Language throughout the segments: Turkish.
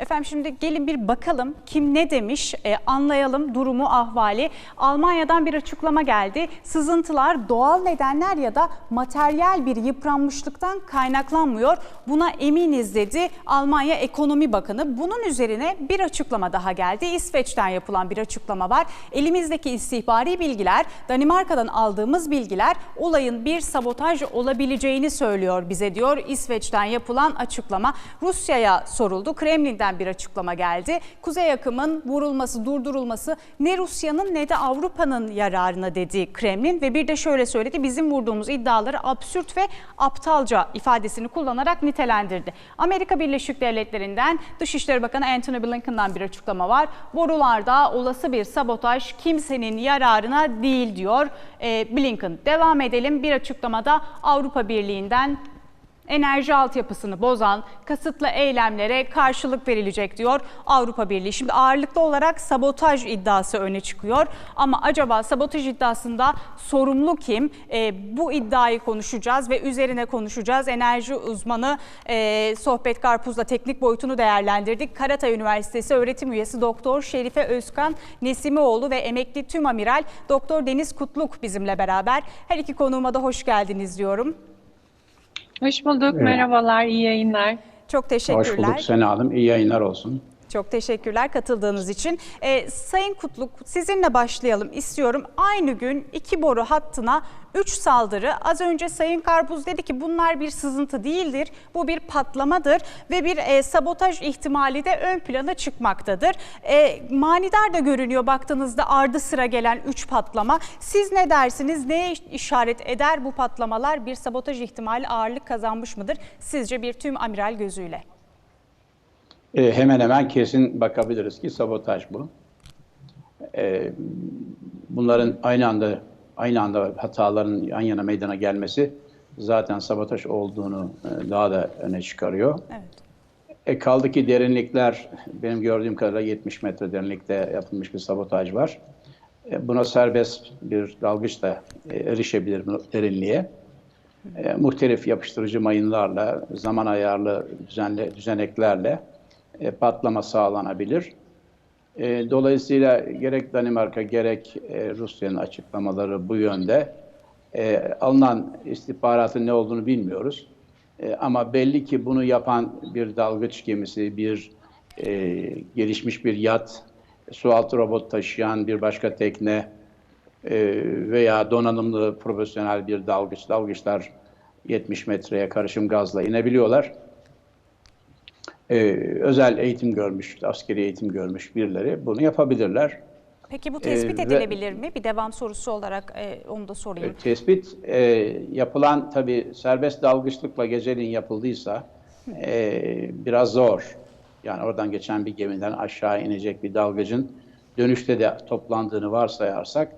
Efendim şimdi gelin bir bakalım kim ne demiş e, anlayalım durumu ahvali. Almanya'dan bir açıklama geldi. Sızıntılar doğal nedenler ya da materyal bir yıpranmışlıktan kaynaklanmıyor. Buna eminiz dedi Almanya Ekonomi Bakanı. Bunun üzerine bir açıklama daha geldi. İsveç'ten yapılan bir açıklama var. Elimizdeki istihbari bilgiler, Danimarka'dan aldığımız bilgiler olayın bir sabotaj olabileceğini söylüyor bize diyor İsveç'ten yapılan açıklama. Rusya'ya soruldu. Kremlin'den bir açıklama geldi. Kuzey akımın vurulması, durdurulması ne Rusya'nın ne de Avrupa'nın yararına dedi Kremlin ve bir de şöyle söyledi. Bizim vurduğumuz iddiaları absürt ve aptalca ifadesini kullanarak nitelendirdi. Amerika Birleşik Devletleri'nden Dışişleri Bakanı Antony Blinken'dan bir açıklama var. Borularda olası bir sabotaj kimsenin yararına değil diyor e, Blinken. Devam edelim bir açıklamada Avrupa Birliği'nden enerji altyapısını bozan kasıtlı eylemlere karşılık verilecek diyor Avrupa Birliği. Şimdi ağırlıklı olarak sabotaj iddiası öne çıkıyor ama acaba sabotaj iddiasında sorumlu kim? Ee, bu iddiayı konuşacağız ve üzerine konuşacağız. Enerji uzmanı e, Sohbet Karpuz'la teknik boyutunu değerlendirdik. Karatay Üniversitesi öğretim üyesi Doktor Şerife Özkan Nesimioğlu ve emekli tüm amiral Doktor Deniz Kutluk bizimle beraber. Her iki konuğuma da hoş geldiniz diyorum. Hoş bulduk, merhabalar, iyi yayınlar. Çok teşekkürler. Hoş bulduk Sena Hanım. İyi yayınlar olsun. Çok teşekkürler katıldığınız için. Ee, Sayın Kutluk sizinle başlayalım istiyorum. Aynı gün iki boru hattına 3 saldırı. Az önce Sayın Karpuz dedi ki bunlar bir sızıntı değildir. Bu bir patlamadır ve bir e, sabotaj ihtimali de ön plana çıkmaktadır. E, manidar da görünüyor baktığınızda ardı sıra gelen 3 patlama. Siz ne dersiniz? Neye işaret eder bu patlamalar? Bir sabotaj ihtimali ağırlık kazanmış mıdır? Sizce bir tüm amiral gözüyle? E, hemen hemen kesin bakabiliriz ki sabotaj bu. E, bunların aynı anda aynı anda hataların yan yana meydana gelmesi zaten sabotaj olduğunu e, daha da öne çıkarıyor. Evet. E, kaldı ki derinlikler benim gördüğüm kadarıyla 70 metre derinlikte yapılmış bir sabotaj var. E, buna serbest bir dalgıç da e, erişebilir derinliğe. E, muhtelif yapıştırıcı mayınlarla, zaman ayarlı düzenle, düzeneklerle e, patlama sağlanabilir. E, dolayısıyla gerek Danimarka gerek e, Rusya'nın açıklamaları bu yönde. Alınan istihbaratın ne olduğunu bilmiyoruz. Ama belli ki bunu yapan bir dalgıç gemisi, bir gelişmiş bir yat, sualtı robot taşıyan bir başka tekne veya donanımlı profesyonel bir dalgıç. Dalgıçlar 70 metreye karışım gazla inebiliyorlar. Ee, özel eğitim görmüş, askeri eğitim görmüş birileri bunu yapabilirler. Peki bu tespit Ee, ve- edilebilir mi? Bir devam sorusu olarak e, onu da sorayım. E, tespit e, yapılan tabii serbest dalgıçlıkla geceliğin yapıldıysa e, biraz zor. Yani oradan geçen bir gemiden aşağı inecek bir dalgıcın dönüşte de toplandığını varsayarsak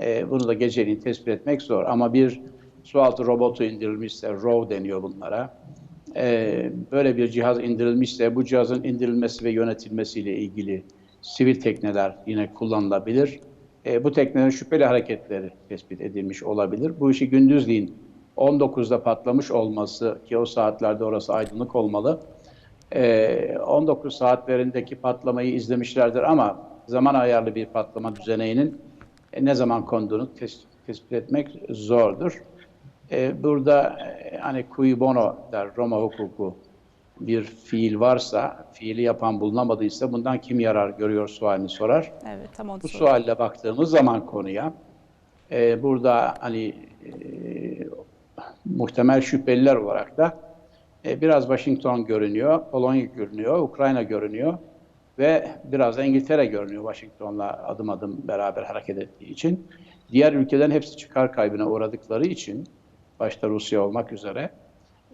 e, bunu da geceliğin tespit etmek zor. Ama bir sualtı robotu indirilmişse, ROV deniyor bunlara. E, böyle bir cihaz indirilmişse bu cihazın indirilmesi ve yönetilmesiyle ilgili sivil tekneler yine kullanılabilir. E, bu teknelerin şüpheli hareketleri tespit edilmiş olabilir. Bu işi gündüzliğin 19'da patlamış olması ki o saatlerde orası aydınlık olmalı. E, 19 saatlerindeki patlamayı izlemişlerdir ama zaman ayarlı bir patlama düzeneğinin e, ne zaman konduğunu tes- tespit etmek zordur. E, burada hani cui bono der Roma hukuku bir fiil varsa, fiili yapan bulunamadıysa bundan kim yarar görüyor sualini sorar. Evet tam onu Bu sorayım. sualle baktığımız zaman konuya e, burada hani e, muhtemel şüpheliler olarak da e, biraz Washington görünüyor, Polonya görünüyor, Ukrayna görünüyor ve biraz da İngiltere görünüyor Washington'la adım adım beraber hareket ettiği için. Diğer ülkelerin hepsi çıkar kaybına uğradıkları için, başta Rusya olmak üzere,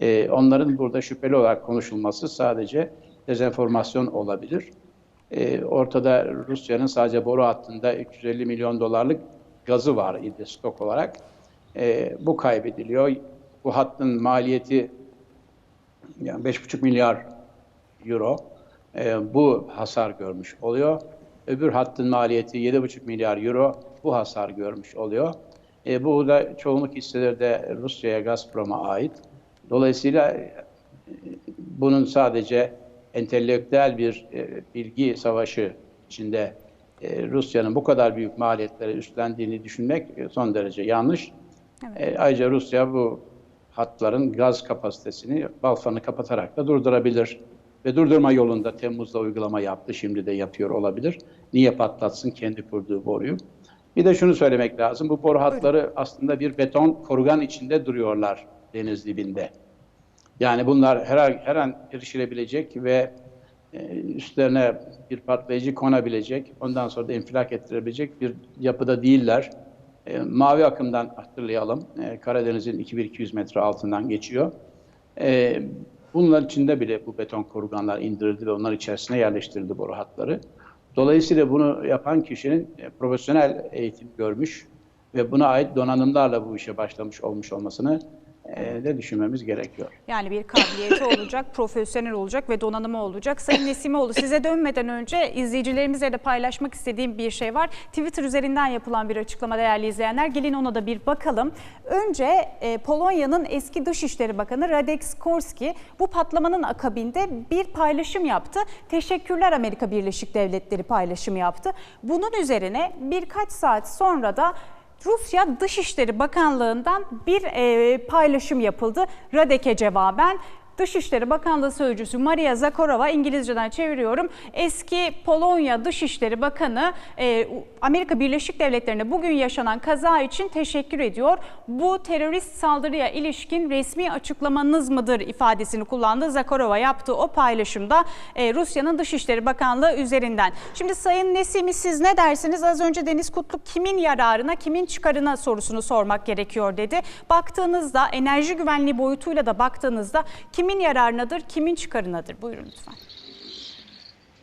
e, onların burada şüpheli olarak konuşulması sadece dezenformasyon olabilir. E, ortada Rusya'nın sadece boru hattında 350 milyon dolarlık gazı var idi stok olarak. E, bu kaybediliyor. Bu hattın maliyeti yani 5,5 milyar euro. E, bu hasar görmüş oluyor. Öbür hattın maliyeti 7,5 milyar euro. Bu hasar görmüş oluyor. E, bu da çoğunluk hisseleri de Rusya'ya, Gazprom'a ait. Dolayısıyla e, bunun sadece entelektüel bir e, bilgi savaşı içinde e, Rusya'nın bu kadar büyük maliyetlere üstlendiğini düşünmek e, son derece yanlış. E, ayrıca Rusya bu hatların gaz kapasitesini balfanı kapatarak da durdurabilir. Ve durdurma yolunda Temmuz'da uygulama yaptı, şimdi de yapıyor olabilir. Niye patlatsın kendi kurduğu boruyu? Bir de şunu söylemek lazım, bu boru hatları aslında bir beton korugan içinde duruyorlar deniz dibinde. Yani bunlar her, an- her an erişilebilecek ve e, üstlerine bir patlayıcı konabilecek, ondan sonra da infilak ettirebilecek bir yapıda değiller. E, mavi akımdan hatırlayalım, e, Karadeniz'in 2200 metre altından geçiyor. E, bunlar içinde bile bu beton koruganlar indirildi ve onlar içerisine yerleştirildi boru hatları. Dolayısıyla bunu yapan kişinin e, profesyonel eğitim görmüş ve buna ait donanımlarla bu işe başlamış olmuş olmasını e, de düşünmemiz gerekiyor. Yani bir kabiliyeti olacak, profesyonel olacak ve donanımı olacak. Sayın Nesimoğlu size dönmeden önce izleyicilerimizle de paylaşmak istediğim bir şey var. Twitter üzerinden yapılan bir açıklama değerli izleyenler. Gelin ona da bir bakalım. Önce e, Polonya'nın eski Dışişleri Bakanı Radek Skorski bu patlamanın akabinde bir paylaşım yaptı. Teşekkürler Amerika Birleşik Devletleri paylaşımı yaptı. Bunun üzerine birkaç saat sonra da Rusya Dışişleri Bakanlığı'ndan bir e, paylaşım yapıldı. Radek'e cevaben. Dışişleri Bakanlığı Sözcüsü Maria Zakharova İngilizceden çeviriyorum. Eski Polonya Dışişleri Bakanı e, Amerika Birleşik Devletleri'nde bugün yaşanan kaza için teşekkür ediyor. Bu terörist saldırıya ilişkin resmi açıklamanız mıdır ifadesini kullandı. Zakharova yaptığı o paylaşımda e, Rusya'nın Dışişleri Bakanlığı üzerinden. Şimdi Sayın Nesimi siz ne dersiniz? Az önce Deniz Kutluk kimin yararına, kimin çıkarına sorusunu sormak gerekiyor dedi. Baktığınızda enerji güvenliği boyutuyla da baktığınızda kimin yararınadır, kimin çıkarınadır? Buyurun lütfen.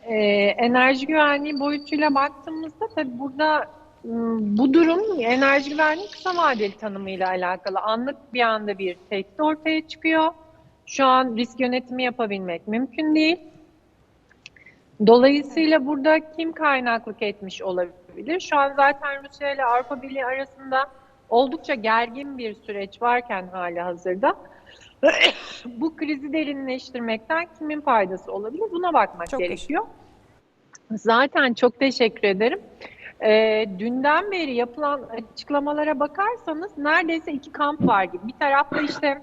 Ee, enerji güvenliği boyutuyla baktığımızda tabii burada ım, bu durum enerji güvenliği kısa vadeli tanımıyla alakalı. Anlık bir anda bir tehdit ortaya çıkıyor. Şu an risk yönetimi yapabilmek mümkün değil. Dolayısıyla burada kim kaynaklık etmiş olabilir? Şu an zaten Rusya ile Avrupa Birliği arasında oldukça gergin bir süreç varken hali hazırda bu krizi derinleştirmekten kimin faydası olabilir? Buna bakmak Çok gerekiyor. Zaten çok teşekkür ederim. Ee, dünden beri yapılan açıklamalara bakarsanız neredeyse iki kamp var gibi. Bir tarafta işte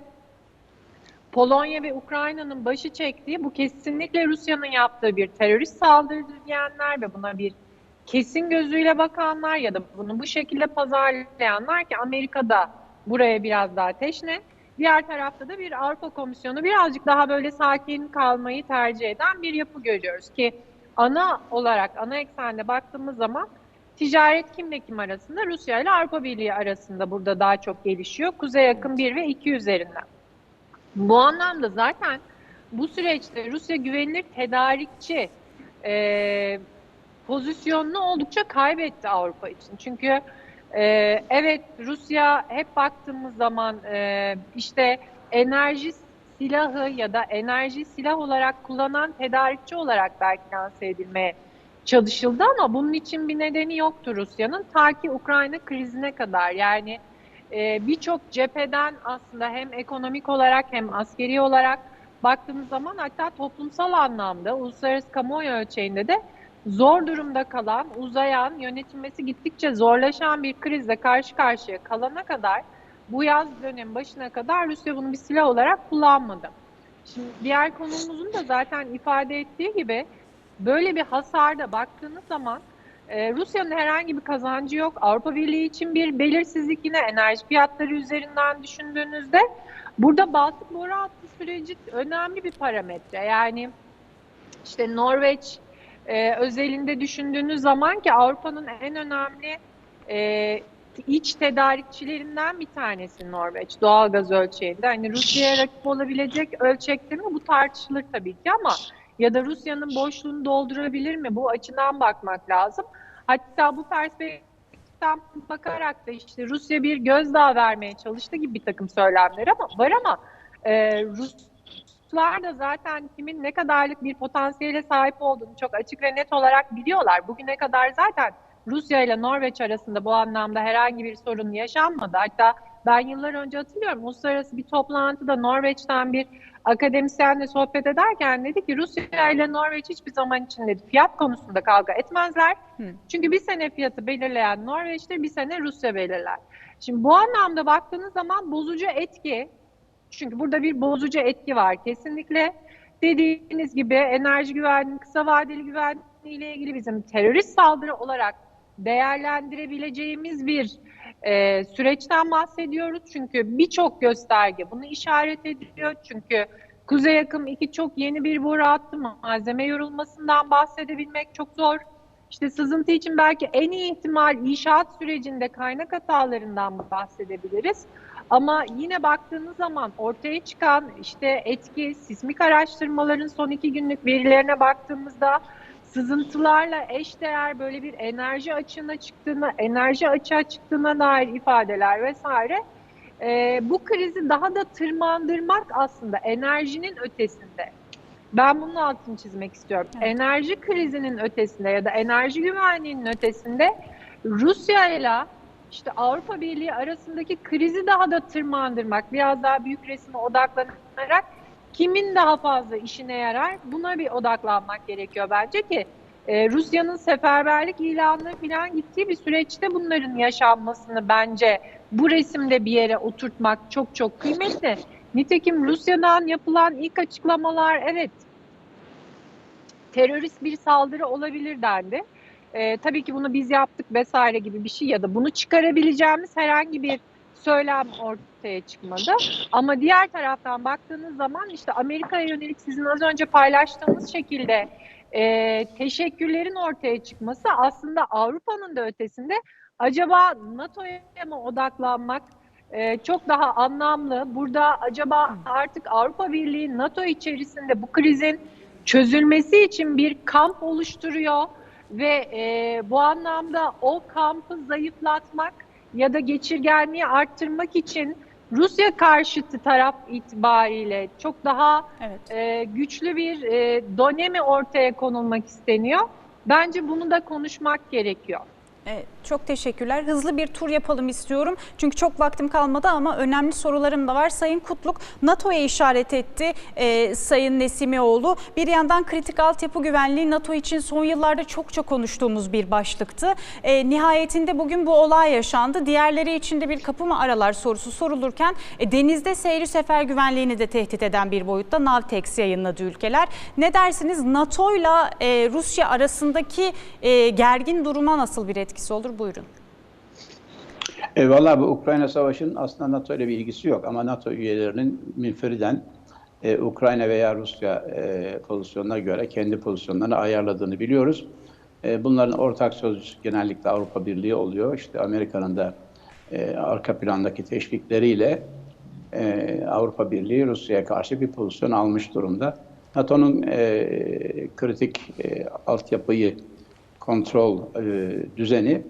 Polonya ve Ukrayna'nın başı çektiği bu kesinlikle Rusya'nın yaptığı bir terörist saldırıdır diyenler ve buna bir kesin gözüyle bakanlar ya da bunu bu şekilde pazarlayanlar ki Amerika'da buraya biraz daha teşne. Diğer tarafta da bir Avrupa Komisyonu birazcık daha böyle sakin kalmayı tercih eden bir yapı görüyoruz ki ana olarak ana eksende baktığımız zaman ticaret kimle kim arasında? Rusya ile Avrupa Birliği arasında burada daha çok gelişiyor. Kuzey yakın 1 ve 2 üzerinden. Bu anlamda zaten bu süreçte Rusya güvenilir tedarikçi e, pozisyonunu oldukça kaybetti Avrupa için. Çünkü e, evet Rusya hep baktığımız zaman e, işte enerji silahı ya da enerji silah olarak kullanan tedarikçi olarak belki lanse edilmeye çalışıldı ama bunun için bir nedeni yoktu Rusya'nın. Ta ki Ukrayna krizine kadar. Yani e, birçok cepheden aslında hem ekonomik olarak hem askeri olarak baktığımız zaman hatta toplumsal anlamda uluslararası kamuoyu ölçeğinde de zor durumda kalan, uzayan, yönetilmesi gittikçe zorlaşan bir krizle karşı karşıya kalana kadar bu yaz dönem başına kadar Rusya bunu bir silah olarak kullanmadı. Şimdi diğer konumuzun da zaten ifade ettiği gibi böyle bir hasarda baktığınız zaman e, Rusya'nın herhangi bir kazancı yok. Avrupa Birliği için bir belirsizlik yine enerji fiyatları üzerinden düşündüğünüzde burada Baltık boru hattı süreci önemli bir parametre. Yani işte Norveç e, özelinde düşündüğünüz zaman ki Avrupa'nın en önemli e, iç tedarikçilerinden bir tanesi Norveç doğalgaz ölçeğinde. Hani Rusya'ya rakip olabilecek ölçekte mi bu tartışılır tabii ki ama ya da Rusya'nın boşluğunu doldurabilir mi bu açıdan bakmak lazım. Hatta bu perspektiften bakarak da işte Rusya bir gözdağı vermeye çalıştı gibi bir takım söylemler ama var ama e, Ruslar da zaten kimin ne kadarlık bir potansiyele sahip olduğunu çok açık ve net olarak biliyorlar. Bugüne kadar zaten Rusya ile Norveç arasında bu anlamda herhangi bir sorun yaşanmadı. Hatta Ben yıllar önce hatırlıyorum uluslararası bir toplantıda Norveç'ten bir akademisyenle sohbet ederken dedi ki Rusya ile Norveç hiçbir zaman için dedi fiyat konusunda kavga etmezler. Hı. Çünkü bir sene fiyatı belirleyen Norveç'te bir sene Rusya belirler. Şimdi bu anlamda baktığınız zaman bozucu etki çünkü burada bir bozucu etki var kesinlikle. Dediğiniz gibi enerji güvenliği, kısa vadeli güvenliği ile ilgili bizim terörist saldırı olarak değerlendirebileceğimiz bir e, süreçten bahsediyoruz. Çünkü birçok gösterge bunu işaret ediyor. Çünkü Kuzey Yakım 2 çok yeni bir boru attı. Malzeme yorulmasından bahsedebilmek çok zor. İşte sızıntı için belki en iyi ihtimal inşaat sürecinde kaynak hatalarından bahsedebiliriz. Ama yine baktığınız zaman ortaya çıkan işte etki, sismik araştırmaların son iki günlük verilerine baktığımızda sızıntılarla eşdeğer böyle bir enerji açığına çıktığına, enerji açığa çıktığına dair ifadeler vesaire. Ee, bu krizi daha da tırmandırmak aslında enerjinin ötesinde. Ben bunun altını çizmek istiyorum. Evet. Enerji krizinin ötesinde ya da enerji güvenliğinin ötesinde Rusya ile işte Avrupa Birliği arasındaki krizi daha da tırmandırmak, biraz daha büyük resme odaklanarak kimin daha fazla işine yarar buna bir odaklanmak gerekiyor bence ki e, Rusya'nın seferberlik ilanı falan gittiği bir süreçte bunların yaşanmasını bence bu resimde bir yere oturtmak çok çok kıymetli. Nitekim Rusya'dan yapılan ilk açıklamalar evet terörist bir saldırı olabilir dendi. Ee, tabii ki bunu biz yaptık vesaire gibi bir şey ya da bunu çıkarabileceğimiz herhangi bir söylem ortaya çıkmadı. Ama diğer taraftan baktığınız zaman işte Amerika'ya yönelik sizin az önce paylaştığınız şekilde e, teşekkürlerin ortaya çıkması aslında Avrupa'nın da ötesinde acaba NATO'ya mı odaklanmak e, çok daha anlamlı. Burada acaba artık Avrupa Birliği NATO içerisinde bu krizin çözülmesi için bir kamp oluşturuyor ve e, bu anlamda o kampı zayıflatmak ya da geçirgenliği arttırmak için Rusya karşıtı taraf itibariyle çok daha Evet. e, güçlü bir e, donemi ortaya konulmak isteniyor. Bence bunu da konuşmak gerekiyor. Evet, çok teşekkürler. Hızlı bir tur yapalım istiyorum. Çünkü çok vaktim kalmadı ama önemli sorularım da var. Sayın Kutluk NATO'ya işaret etti e, Sayın Nesimioğlu. Bir yandan kritik altyapı güvenliği NATO için son yıllarda çok çok konuştuğumuz bir başlıktı. E, nihayetinde bugün bu olay yaşandı. Diğerleri için de bir kapı mı aralar sorusu sorulurken e, denizde seyri sefer güvenliğini de tehdit eden bir boyutta Navtex yayınladı ülkeler. Ne dersiniz NATO'yla e, Rusya arasındaki e, gergin duruma nasıl bir etkisi olur? Buyurun. E, Valla bu Ukrayna Savaşı'nın aslında NATO ile bir ilgisi yok ama NATO üyelerinin münferiden e, Ukrayna veya Rusya e, pozisyonuna göre kendi pozisyonlarını ayarladığını biliyoruz. E, bunların ortak sözcüsü genellikle Avrupa Birliği oluyor. İşte Amerika'nın da e, arka plandaki teşvikleriyle e, Avrupa Birliği Rusya'ya karşı bir pozisyon almış durumda. NATO'nun e, kritik e, altyapıyı kontrol e, düzeni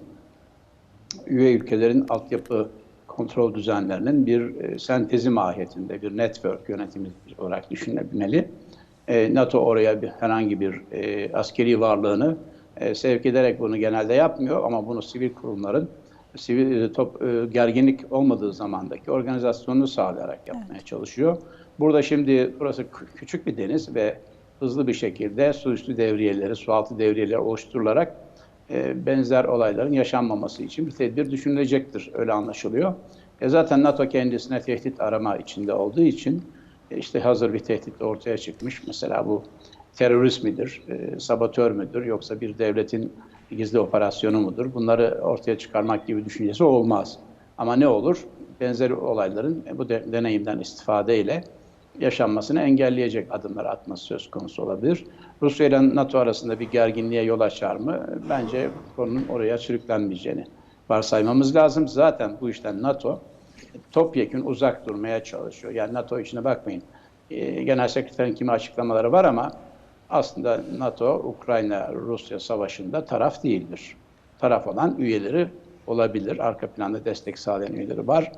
üye ülkelerin altyapı kontrol düzenlerinin bir e, sentezi mahiyetinde, bir network yönetimi olarak düşünebilmeli. E, NATO oraya bir, herhangi bir e, askeri varlığını e, sevk ederek bunu genelde yapmıyor ama bunu sivil kurumların sivil e, top, e, gerginlik olmadığı zamandaki organizasyonunu sağlayarak yapmaya çalışıyor. Burada şimdi burası kü- küçük bir deniz ve hızlı bir şekilde su üstü devriyeleri, su altı devriyeleri oluşturularak e, benzer olayların yaşanmaması için bir tedbir düşünülecektir. Öyle anlaşılıyor. E zaten NATO kendisine tehdit arama içinde olduğu için e, işte hazır bir tehdit ortaya çıkmış. Mesela bu terörist midir, e, sabotör müdür yoksa bir devletin gizli operasyonu mudur? Bunları ortaya çıkarmak gibi düşüncesi olmaz. Ama ne olur? Benzer olayların e, bu de, deneyimden istifadeyle yaşanmasını engelleyecek adımlar atması söz konusu olabilir. Rusya ile NATO arasında bir gerginliğe yol açar mı? Bence konunun oraya sürüklenmeyeceğini varsaymamız lazım. Zaten bu işten NATO topyekun uzak durmaya çalışıyor. Yani NATO içine bakmayın. Ee, Genel Sekreterin kimi açıklamaları var ama aslında NATO Ukrayna-Rusya savaşında taraf değildir. Taraf olan üyeleri olabilir. Arka planda destek sağlayan üyeleri var.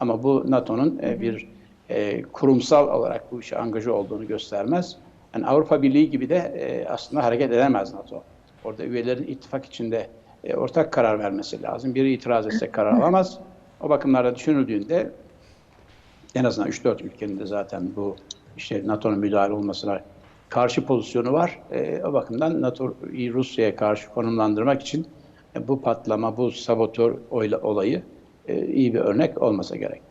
Ama bu NATO'nun e, bir e, kurumsal olarak bu işe angaja olduğunu göstermez. Yani Avrupa Birliği gibi de e, aslında hareket edemez NATO. Orada üyelerin ittifak içinde e, ortak karar vermesi lazım. Biri itiraz etse karar alamaz. O bakımlarla düşünüldüğünde en azından 3-4 ülkenin de zaten bu işte NATO'nun müdahale olmasına karşı pozisyonu var. E, o bakımdan NATO'yu Rusya'ya karşı konumlandırmak için e, bu patlama, bu sabotör olayı e, iyi bir örnek olmasa gerek.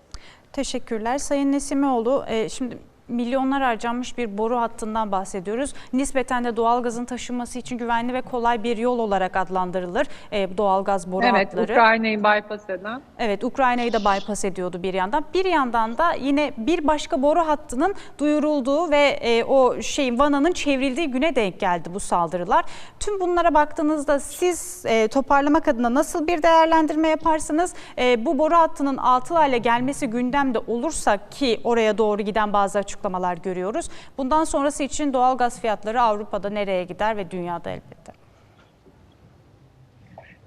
Teşekkürler. Sayın Nesimioğlu, e, şimdi milyonlar harcanmış bir boru hattından bahsediyoruz. Nispeten de doğalgazın taşınması için güvenli ve kolay bir yol olarak adlandırılır e, doğalgaz boru Evet, hatları. Ukrayna'yı bypass eden. Evet Ukrayna'yı da bypass ediyordu bir yandan. Bir yandan da yine bir başka boru hattının duyurulduğu ve e, o şeyin Vana'nın çevrildiği güne denk geldi bu saldırılar. Tüm bunlara baktığınızda siz e, toparlamak adına nasıl bir değerlendirme yaparsınız? E, bu boru hattının atıl hale gelmesi gündemde olursa ki oraya doğru giden bazı açıklamalar görüyoruz. Bundan sonrası için doğal gaz fiyatları Avrupa'da nereye gider ve dünyada elbette.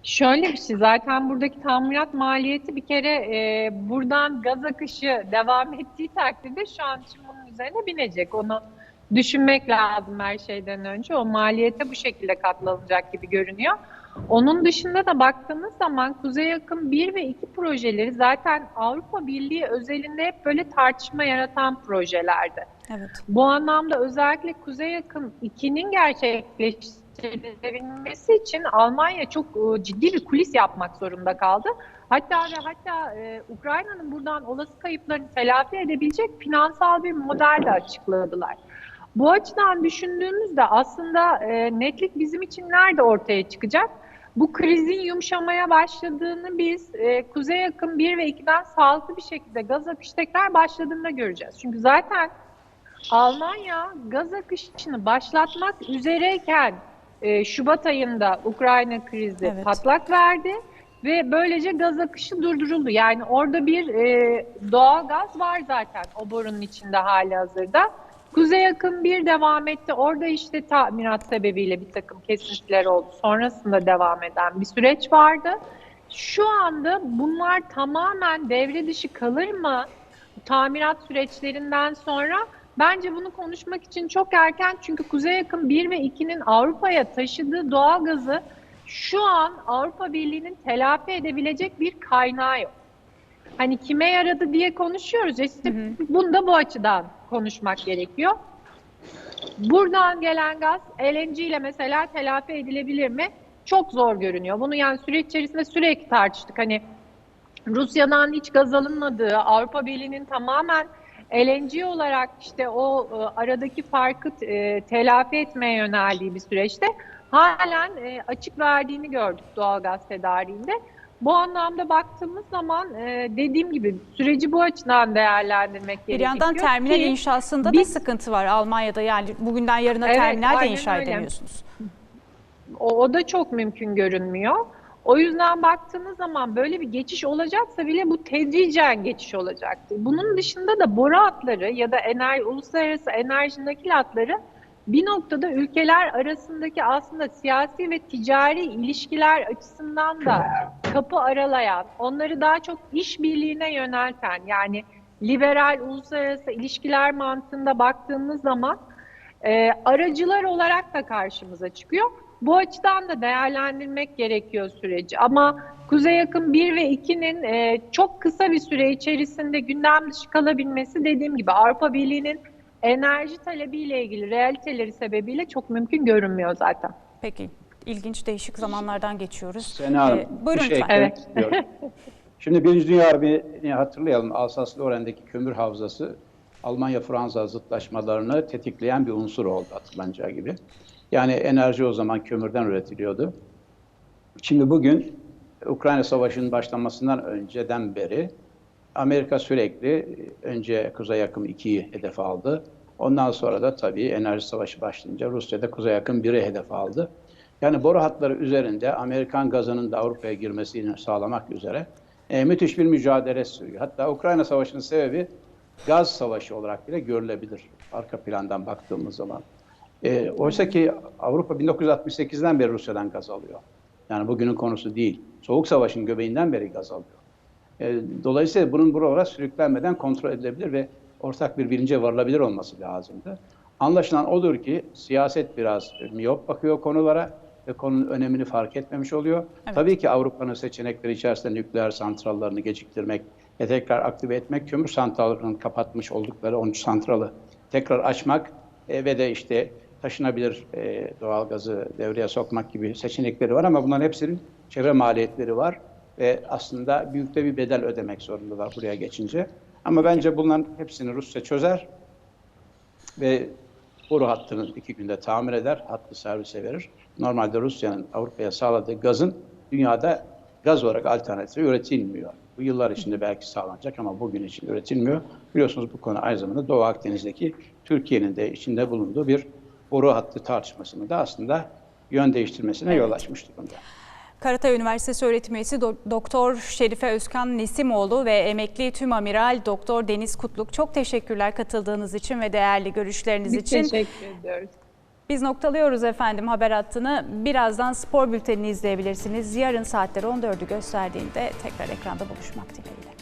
Şöyle bir şey zaten buradaki tamirat maliyeti bir kere e, buradan gaz akışı devam ettiği takdirde şu an için bunun üzerine binecek. Onu düşünmek lazım her şeyden önce. O maliyete bu şekilde katlanacak gibi görünüyor. Onun dışında da baktığımız zaman Kuzey Akım 1 ve 2 projeleri zaten Avrupa Birliği özelinde hep böyle tartışma yaratan projelerdi. Evet. Bu anlamda özellikle Kuzey Akım 2'nin gerçekleştirebilmesi için Almanya çok e, ciddi bir kulis yapmak zorunda kaldı. Hatta ve hatta e, Ukrayna'nın buradan olası kayıplarını telafi edebilecek finansal bir model de açıkladılar. Bu açıdan düşündüğümüzde aslında e, netlik bizim için nerede ortaya çıkacak? Bu krizin yumuşamaya başladığını biz e, Kuzey Akım 1 ve 2'den sağlıklı bir şekilde gaz akışı tekrar başladığında göreceğiz. Çünkü zaten Almanya gaz akışını başlatmak üzereyken e, Şubat ayında Ukrayna krizi Evet. patlak verdi ve böylece gaz akışı durduruldu. Yani orada bir e, doğal gaz var zaten o borunun içinde hali hazırda. Kuzey akım bir devam etti. Orada işte tamirat sebebiyle bir takım kesintiler oldu. Sonrasında devam eden bir süreç vardı. Şu anda bunlar tamamen devre dışı kalır mı? Tamirat süreçlerinden sonra bence bunu konuşmak için çok erken. Çünkü Kuzey Akım 1 ve 2'nin Avrupa'ya taşıdığı doğal gazı şu an Avrupa Birliği'nin telafi edebilecek bir kaynağı yok. Hani kime yaradı diye konuşuyoruz. İşte bunu da bu açıdan konuşmak gerekiyor. Buradan gelen gaz LNG ile mesela telafi edilebilir mi? Çok zor görünüyor. Bunu yani süreç içerisinde sürekli tartıştık. Hani Rusya'dan hiç gaz alınmadığı, Avrupa Birliği'nin tamamen LNG olarak işte o e, aradaki farkı e, telafi etmeye yöneldiği bir süreçte halen e, açık verdiğini gördük doğalgaz tedariğinde. Bu anlamda baktığımız zaman e, dediğim gibi süreci bu açıdan değerlendirmek Bir gerekiyor. yandan terminal ki inşasında da biz- sıkıntı var Almanya'da yani bugünden yarına Evet, terminal de inşa öyle. edemiyorsunuz. O, o da çok mümkün görünmüyor. O yüzden baktığınız zaman böyle bir geçiş olacaksa bile bu tedricen geçiş olacaktır. Bunun dışında da boru hatları ya da enerji, uluslararası enerji nakil hatları bir noktada ülkeler arasındaki aslında siyasi ve ticari ilişkiler açısından da kapı aralayan, onları daha çok işbirliğine yönelten yani liberal uluslararası ilişkiler mantığında baktığımız zaman e, aracılar olarak da karşımıza çıkıyor. Bu açıdan da değerlendirmek gerekiyor süreci. Ama Kuzey Yakın 1 ve 2'nin e, çok kısa bir süre içerisinde gündem dışı kalabilmesi dediğim gibi Avrupa Birliği'nin enerji talebiyle ilgili realiteleri sebebiyle çok mümkün görünmüyor zaten. Peki ilginç değişik zamanlardan geçiyoruz. Sena Hanım, Ee, buyurun bir şey Evet. istiyorum. Şimdi Birinci Dünya Harbi'ni hatırlayalım. Alsas-Lorraine'deki kömür havzası Almanya-Fransa zıtlaşmalarını tetikleyen bir unsur oldu hatırlanacağı gibi. Yani enerji o zaman kömürden üretiliyordu. Şimdi bugün Ukrayna Savaşı'nın başlamasından önceden beri Amerika sürekli önce Kuzey Akım 2'yi hedef aldı. Ondan sonra da tabii enerji savaşı başlayınca Rusya'da Kuzey Akım 1'i hedef aldı. Yani boru hatları üzerinde Amerikan gazının da Avrupa'ya girmesini sağlamak üzere e, müthiş bir mücadele sürüyor. Hatta Ukrayna Savaşı'nın sebebi gaz savaşı olarak bile görülebilir arka plandan baktığımız zaman. E, oysa ki Avrupa 1968'den beri Rusya'dan gaz alıyor. Yani bugünün konusu değil. Soğuk Savaş'ın göbeğinden beri gaz alıyor. E, dolayısıyla bunun buralara sürüklenmeden kontrol edilebilir ve ortak bir bilince varılabilir olması lazımdı. Anlaşılan odur ki siyaset biraz miyop bakıyor konulara ve konunun önemini fark etmemiş oluyor. Evet. Tabii ki Avrupa'nın seçenekleri içerisinde nükleer santrallarını geciktirmek ve tekrar aktive etmek, kömür santrallarının kapatmış oldukları 13 santralı tekrar açmak e, ve de işte taşınabilir e, doğalgazı devreye sokmak gibi seçenekleri var ama bunların hepsinin çevre maliyetleri var ve aslında büyük de bir bedel ödemek zorundalar buraya geçince. Ama bence bunların hepsini Rusya çözer ve boru hattını iki günde tamir eder, hattı servise verir. Normalde Rusya'nın Avrupa'ya sağladığı gazın dünyada gaz olarak alternatifi üretilmiyor. Bu yıllar içinde belki sağlanacak ama bugün için üretilmiyor. Biliyorsunuz bu konu aynı zamanda Doğu Akdeniz'deki Türkiye'nin de içinde bulunduğu bir boru hattı tartışmasını da aslında yön değiştirmesine yol açmış durumda. Karatay Üniversitesi öğretim üyesi Do- Doktor Şerife Özkan Nesimoğlu ve emekli tüm amiral Doktor Deniz Kutluk çok teşekkürler katıldığınız için ve değerli görüşleriniz Biz için. teşekkür ediyoruz. Biz noktalıyoruz efendim haber hattını. Birazdan spor bültenini izleyebilirsiniz. Yarın saatler 14'ü gösterdiğinde tekrar ekranda buluşmak dileğiyle.